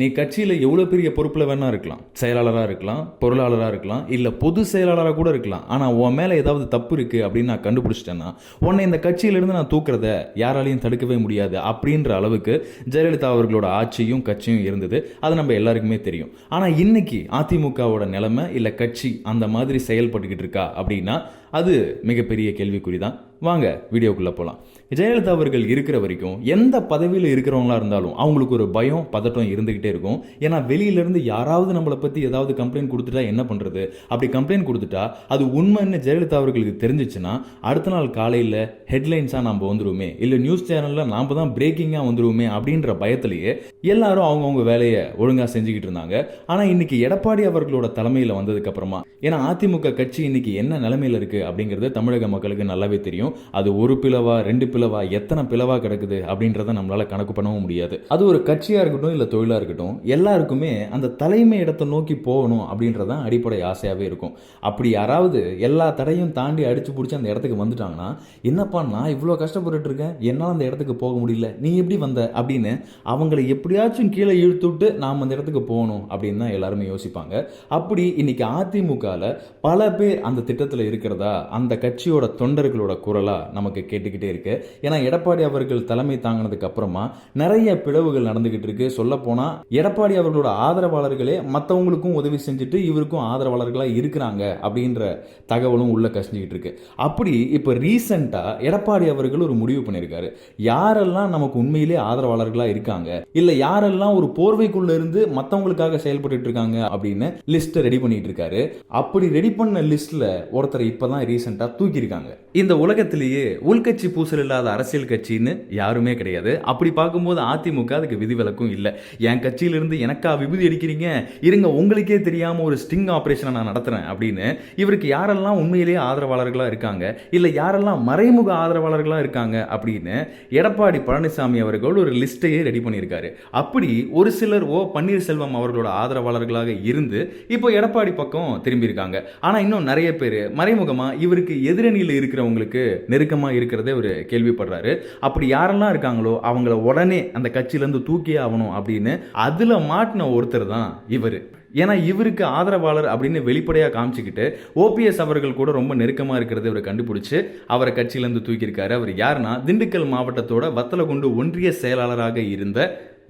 நீ கட்சியில் எவ்வளோ பெரிய பொறுப்பில் வேணால் இருக்கலாம். செயலாளராக இருக்கலாம் பொருளாளராக இருக்கலாம் இல்லை பொது செயலாளராக கூட இருக்கலாம். ஆனால் உன் மேலே ஏதாவது தப்பு இருக்குது அப்படின்னு நான் கண்டுபிடிச்சிட்டேன்னா உன்னை இந்த கட்சியிலிருந்து நான் தூக்குறத யாராலையும் தடுக்கவே முடியாது அப்படின்ற அளவுக்கு ஜெயலலிதா அவர்களோட ஆட்சியும் கட்சியும் இருந்தது. அது நம்ம எல்லாருக்குமே தெரியும். ஆனால் இன்னைக்கு அதிமுகவோட நிலைமை இல்லை கட்சி அந்த மாதிரி செயல்பட்டுக்கிட்டு இருக்கா அப்படின்னா அது மிகப்பெரிய கேள்விக்குறி தான் வாங்க வீடியோக்குள்ளே போகலாம் ஜெயலலிதா அவர்கள் இருக்கிற வரைக்கும் எந்த பதவியில் இருக்கிறவங்களா இருந்தாலும் அவங்களுக்கு ஒரு பயம் பதட்டம் இருந்துக்கிட்டே இருக்கும். ஏன்னா வெளியிலேருந்து யாராவது நம்மளை பற்றி ஏதாவது கம்ப்ளைண்ட் கொடுத்துட்டா என்ன பண்ணுறது அப்படி கம்ப்ளைண்ட் கொடுத்துட்டா அது உண்மைன்னு ஜெயலலிதா அவர்களுக்கு தெரிஞ்சிச்சுன்னா அடுத்த நாள் காலையில் ஹெட்லைன்ஸாக நம்ம வந்துருவோமே. இல்லை நியூஸ் சேனலில் நாம் தான் பிரேக்கிங்காக வந்துருவோமே அப்படின்ற பயத்திலேயே எல்லாரும் அவங்கவுங்க வேலையை ஒழுங்காக செஞ்சுக்கிட்டு இருந்தாங்க. ஆனால் இன்னைக்கு எடப்பாடி அவர்களோட தலைமையில் வந்ததுக்கப்புறமா ஏன்னா அதிமுக கட்சி இன்னைக்கு என்ன நிலைமையில் இருக்கு அப்படிங்கிறது தமிழக மக்களுக்கு நல்லாவே தெரியும். அது ஒரு பிளவா ரெண்டு பிளவா எத்தனை பிளவா கிடக்குது அப்படின்றத நம்மளால கணக்கு பண்ணவும் முடியாது. அது ஒரு கட்சியா இருக்கட்டும் இல்ல தொழிலா இருக்கட்டும் எல்லாருக்குமே அந்த தலைமை இடத்தை நோக்கி போகணும் அப்படின்றதான் அடிப்படை ஆசையாவே இருக்கும். அப்படி யாராவது எல்லா தடையும் தாண்டி அடிச்சு பிடிச்சி அந்த இடத்துக்கு வந்துட்டாங்கன்னா என்னப்பா நான் இவ்வளோ கஷ்டப்பட்டுட்டு இருக்கேன் என்னால் அந்த இடத்துக்கு போக முடியல நீ எப்படி வந்த? அப்படின்னு அவங்களை எப்படியாச்சும் கீழே இழுத்து விட்டு நாம் அந்த இடத்துக்கு போகணும் அப்படின்னு தான் எல்லாருமே யோசிப்பாங்க. அப்படி இன்னைக்கு அதிமுகவில் பல பேர் அந்த திட்டத்தில் இருக்கிறதா அந்த கட்சியோட தொண்டர்களோட குரல். நமக்கு கேட்டுக்கிட்டே இருக்கு. ஏன்னா எடப்பாடி அவர்கள் தலைமை தாங்கினதுக்கு அப்புறமா நிறைய பிளவுகள் நடந்துகிட்டு இருக்கு. சொல்ல போனா எடப்பாடி அவர்களோட ஆதரவாளர்களே மற்றவங்களுக்கும் உதவி செஞ்சுட்டு இவருக்கும் ஆதரவாளர்களா இருக்கிறாங்க அப்படின்ற தகவலும் உள்ள கசிஞ்சுக்கிட்டு இருக்கு. அப்படி இப்போ ரீசெண்டா எடப்பாடி அவர்கள் ஒரு முடிவு பண்ணியிருக்காரு. யாரெல்லாம் நமக்கு உண்மையிலே ஆதரவாளர்களா இருக்காங்க? இல்ல யாரெல்லாம் ஒரு போர்வைக்குள்ள இருந்து மற்றவங்களுக்காக செயல்பட்டு இருக்காங்க அப்படின்னு லிஸ்ட் ரெடி பண்ணிட்டு இருக்காரு. அப்படி ரெடி பண்ண லிஸ்ட்ல ஒருத்தரை இப்பதான் ரீசெண்டா தூக்கியிருக்காங்க. இந்த உலகத்திலேயே உள்கட்சி பூசல் இல்லாத அரசியல் கட்சின்னு யாருமே கிடையாது. அப்படி பார்க்கும்போது அதிமுக அதுக்கு விதிவிலக்கும் இல்லை. என் கட்சியிலிருந்து எனக்கா விபூதி அடிக்கிறீங்க? இருங்க உங்களுக்கே தெரியாம ஒரு ஸ்டிங் ஆபரேஷனை நான் நடத்துறேன் அப்படின்னு இவருக்கு யாரெல்லாம் உண்மையிலேயே ஆதரவாளர்களா இருக்காங்க? இல்லை யாரெல்லாம் மறைமுக ஆதரவாளர்களா இருக்காங்க அப்படின்னு எடப்பாடி பழனிசாமி அவர்கள் ஒரு லிஸ்ட்டையே ரெடி பண்ணியிருக்காரு. அப்படி ஒரு சிலர் ஓ பன்னீர்செல்வம் அவர்களோட ஆதரவாளர்களாக இருந்து இப்போ எடப்பாடி பக்கம் திரும்பியிருக்காங்க. ஆனால் இன்னும் நிறைய பேர் மறைமுகமாக இவருக்கு எதிரணியில் இருக்கிறவங்களுக்கு நெருக்கமா இருக்கிறதே ஒரு கேள்விப்படுறாரு. அப்படி யாரெல்லாம் இருக்காங்களோ அவங்கள உடனே அந்த கட்சியிலேருந்து தூக்கியே ஆகணும் அப்படின்னு அதில் மாட்டின ஒருத்தர் தான் இவர். ஏன்னா இவருக்கு ஆதரவாளர் அப்படின்னு வெளிப்படையாக காமிச்சிக்கிட்டு ஓபிஎஸ் அவர்கள் கூட ரொம்ப நெருக்கமாக இருக்கிறத இவர் கண்டுபிடிச்சு அவரை கட்சியிலேருந்து தூக்கியிருக்காரு. அவர் யாருன்னா திண்டுக்கல் மாவட்டத்தோட வத்தலகுண்டு ஒன்றிய செயலாளராக இருந்த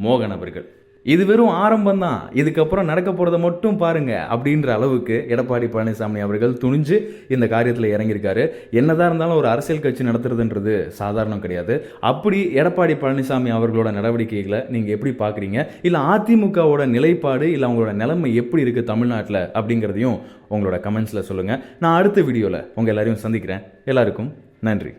மோகன் அவர்கள். இது வெறும் ஆரம்பம் தான் இதுக்கப்புறம் நடக்க போகிறத மட்டும் பாருங்க அப்படின்ற அளவுக்கு எடப்பாடி பழனிசாமி அவர்கள் துணிஞ்சு இந்த காரியத்தில் இறங்கியிருக்காரு. என்னதான் இருந்தாலும் ஒரு அரசியல் கட்சி நடத்துறதுன்றது சாதாரணம் கிடையாது. அப்படி எடப்பாடி பழனிசாமி அவர்களோட நடவடிக்கைகளை நீங்கள் எப்படி பார்க்குறீங்க இல்லை அதிமுகவோட நிலைப்பாடு இல்லை அவங்களோட நிலைமை எப்படி இருக்குது தமிழ்நாட்டில் அப்படிங்கிறதையும் உங்களோட கமெண்ட்ஸில் சொல்லுங்கள் நான் அடுத்த வீடியோவில் உங்கள் எல்லாரையும் சந்திக்கிறேன். எல்லாருக்கும் நன்றி.